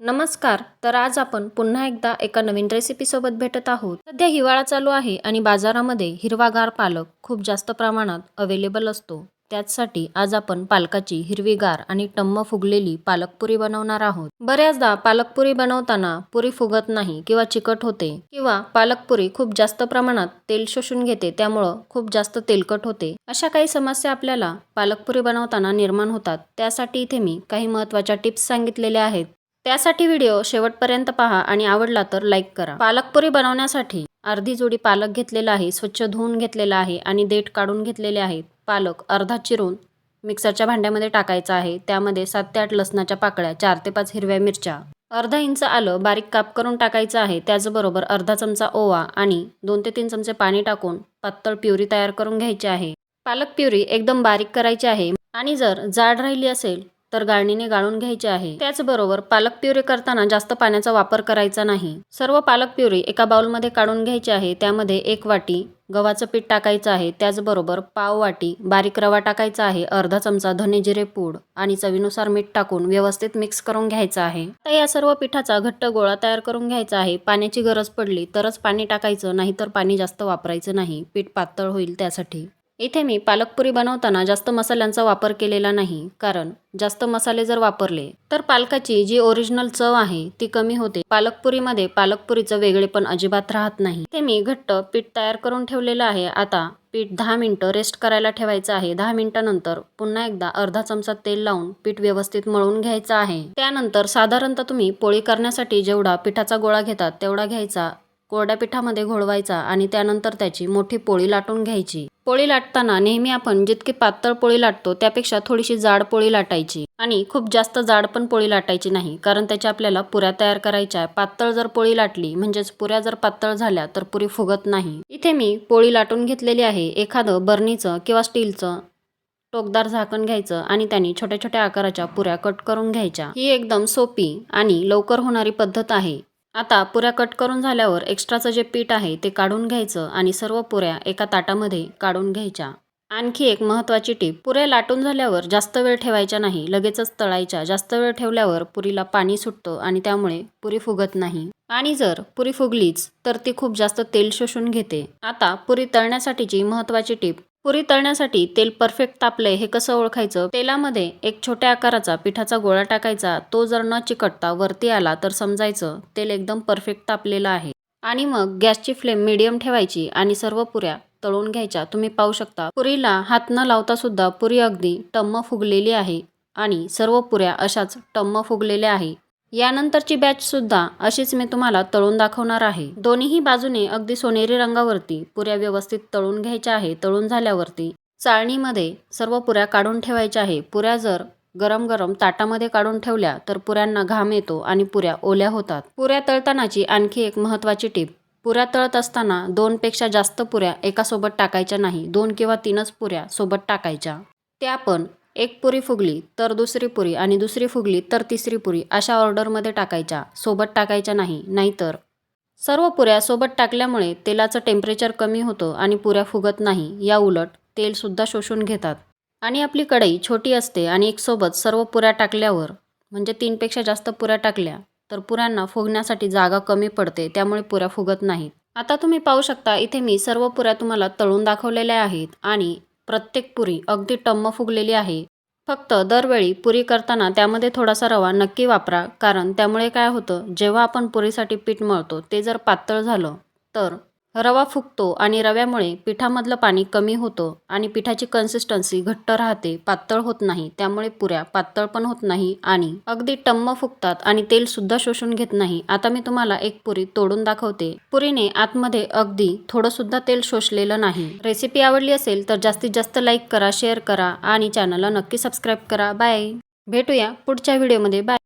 नमस्कार तर आज आपण पुन्हा एकदा एका नवीन रेसिपीसोबत भेटत आहोत. सध्या हिवाळा चालू आहे आणि बाजारामध्ये हिरवागार पालक खूप जास्त प्रमाणात अवेलेबल असतो. त्याचसाठी आज आपण पालकाची हिरवीगार आणि टम्म फुगलेली पालकपुरी बनवणार आहोत. बऱ्याचदा पालकपुरी बनवताना पुरी फुगत नाही किंवा चिकट होते किंवा पालकपुरी खूप जास्त प्रमाणात तेल शोषून घेते त्यामुळं खूप जास्त तेलकट होते. अशा काही समस्या आपल्याला पालकपुरी बनवताना निर्माण होतात. त्यासाठी इथे मी काही महत्त्वाच्या टिप्स सांगितलेल्या आहेत. त्यासाठी व्हिडिओ शेवटपर्यंत पहा आणि आवडला तर लाईक करा. पालकपुरी बनवण्यासाठी अर्धी जोडी पालक घेतलेला आहे स्वच्छ धुवून घेतलेला आहे आणि देठ काढून घेतलेले आहेत. पालक अर्धा चिरून मिक्सरच्या भांड्यामध्ये टाकायचा आहे. त्यामध्ये सात ते आठ लसणाच्या पाकळ्या चार ते पाच हिरव्या मिरच्या. अर्धा इंच आलं बारीक काप करून टाकायचं आहे. त्याचबरोबर अर्धा चमचा ओवा आणि दोन ते तीन चमचे पाणी टाकून पातळ प्युरी तयार करून घ्यायची आहे. पालक प्युरी एकदम बारीक करायची आहे आणि जर जाड राहिली असेल तर गाळणीने गाळून घ्यायचे आहे. त्याचबरोबर पालक प्युरी करताना जास्त पाण्याचा वापर करायचा नाही. सर्व पालक प्युरी एका बाउलमध्ये काढून घ्यायची आहे. त्यामध्ये एक वाटी गव्हाचं पीठ टाकायचं आहे. त्याचबरोबर पाव वाटी बारीक रवा टाकायचा आहे. अर्धा चमचा धने जिरे पूड आणि चवीनुसार मीठ टाकून व्यवस्थित मिक्स करून घ्यायचं आहे. तर या सर्व पिठाचा घट्ट गोळा तयार करून घ्यायचा आहे. पाण्याची गरज पडली तरच पाणी टाकायचं नाहीतर पाणी जास्त वापरायचं नाही. पीठ पातळ होईल त्यासाठी. इथे मी पालकपुरी बनवताना जास्त मसाल्यांचा वापर केलेला नाही कारण जास्त मसाले जर वापरले तर पालकाची जी ओरिजिनल चव आहे ती कमी होते. पालकपुरीमध्ये पालकपुरीचं वेगळेपण अजिबात राहत नाही. ते मी घट्ट पीठ तयार करून ठेवलेलं आहे. आता पीठ दहा मिनटं रेस्ट करायला ठेवायचं आहे. दहा मिनिटानंतर पुन्हा एकदा अर्धा चमचा तेल लावून पीठ व्यवस्थित मळून घ्यायचं आहे. त्यानंतर साधारणतः तुम्ही पोळी करण्यासाठी जेवढा पिठाचा गोळा घेतात तेवढा घ्यायचा. कोरड्या पिठामध्ये घोळवायचा आणि त्यानंतर त्याची मोठी पोळी लाटून घ्यायची. पोळी लाटताना नेहमी आपण जितकी पातळ पोळी लाटतो त्यापेक्षा थोडीशी जाड पोळी लाटायची. आणि खूप जास्त जाड पण पोळी लाटायची नाही कारण त्याच्या आपल्याला पुऱ्या तयार करायच्या. पातळ जर पोळी लाटली म्हणजेच पुऱ्या जर पातळ झाल्या तर पुरी फुगत नाही. इथे मी पोळी लाटून घेतलेली आहे. एखादं बर्नीचं किंवा स्टीलचं टोकदार झाकण घ्यायचं आणि त्यांनी छोट्या छोट्या आकाराच्या पुऱ्या कट करून घ्यायच्या. ही एकदम सोपी आणि लवकर होणारी पद्धत आहे. आता पुऱ्या कट करून झाल्यावर एक्स्ट्राचं जे पीठ आहे ते काढून घ्यायचं आणि सर्व पुऱ्या एका ताटामध्ये काढून घ्यायच्या. आणखी एक महत्त्वाची टीप पुऱ्या लाटून झाल्यावर जास्त वेळ ठेवायच्या नाही लगेचच तळायच्या. जास्त वेळ ठेवल्यावर पुरीला पाणी सुटतं आणि त्यामुळे पुरी फुगत नाही. आणि जर पुरी फुगलीच तर ती खूप जास्त तेल शोषून घेते. आता पुरी तळण्यासाठीची महत्त्वाची टीप पुरी तळण्यासाठी तेल परफेक्ट तापलंय हे कसं ओळखायचं? तेलामध्ये एक छोट्या आकाराचा पिठाचा गोळा टाकायचा. तो जर न चिकटता वरती आला तर समजायचं तेल एकदम परफेक्ट तापलेलं आहे. आणि मग गॅसची फ्लेम मिडियम ठेवायची आणि सर्व पुऱ्या तळून घ्यायच्या. तुम्ही पाहू शकता पुरीला हात न लावता सुद्धा पुरी अगदी टम्म फुगलेली आहे आणि सर्व पुऱ्या अशाच टम्म फुगलेल्या आहे. यानंतरची बॅच सुद्धा अशीच मी तुम्हाला तळून दाखवणार आहे. दोन्हीही बाजूने अगदी सोनेरी रंगावरती पुऱ्या व्यवस्थित तळून घ्यायच्या आहे. तळून झाल्यावरती चाळणीमध्ये सर्व पुऱ्या काढून ठेवायच्या आहे. पुऱ्या जर गरम गरम ताटामध्ये काढून ठेवल्या तर पुऱ्यांना घाम येतो आणि पुऱ्या ओल्या होतात. पुऱ्या तळतानाची आणखी एक महत्त्वाची टीप. पुऱ्या तळत असताना दोनपेक्षा जास्त पुऱ्या एकासोबत टाकायच्या नाही. दोन किंवा तीनच पुऱ्या सोबत टाकायच्या. त्या पण एक पुरी फुगली तर दुसरी पुरी आणि दुसरी फुगली तर तिसरी पुरी अशा ऑर्डरमध्ये टाकायच्या. सोबत टाकायच्या नाही नाहीतर. सर्व पुऱ्या सोबत टाकल्यामुळे तेलाचं टेम्परेचर कमी होतं आणि पुऱ्या फुगत नाही. या उलट तेलसुद्धा शोषून घेतात. आणि आपली कढई छोटी असते आणि एक सोबत सर्व पुऱ्या टाकल्यावर म्हणजे तीनपेक्षा जास्त पुऱ्या टाकल्या तर पुऱ्यांना फुगण्यासाठी जागा कमी पडते त्यामुळे पुऱ्या फुगत नाहीत. आता तुम्ही पाहू शकता इथे मी सर्व पुऱ्या तुम्हाला तळून दाखवलेल्या आहेत आणि प्रत्येक पुरी अगदी टम्म फुगलेली आहे. फक्त दरवेळी पुरी करताना त्यामध्ये थोडासा रवा नक्की वापरा कारण त्यामुळे काय होतं जेव्हा आपण पुरीसाठी पीठ मळतो ते जर पातळ झालं तर रवा फुगतो आणि रव्यामुळे पिठामधलं पाणी कमी होतं आणि पिठाची कन्सिस्टन्सी घट्ट राहते पातळ होत नाही. त्यामुळे पुऱ्या पातळ पण होत नाही आणि अगदी टम्म फुगतात आणि तेल सुद्धा शोषून घेत नाही. आता मी तुम्हाला एक पुरी तोडून दाखवते. पुरीने आतमध्ये अगदी थोडं सुद्धा तेल शोषलेलं नाही. रेसिपी आवडली असेल तर जास्तीत जास्त लाईक करा शेअर करा आणि चॅनलला नक्की सबस्क्राईब करा. बाय भेटूया पुढच्या व्हिडिओमध्ये बाय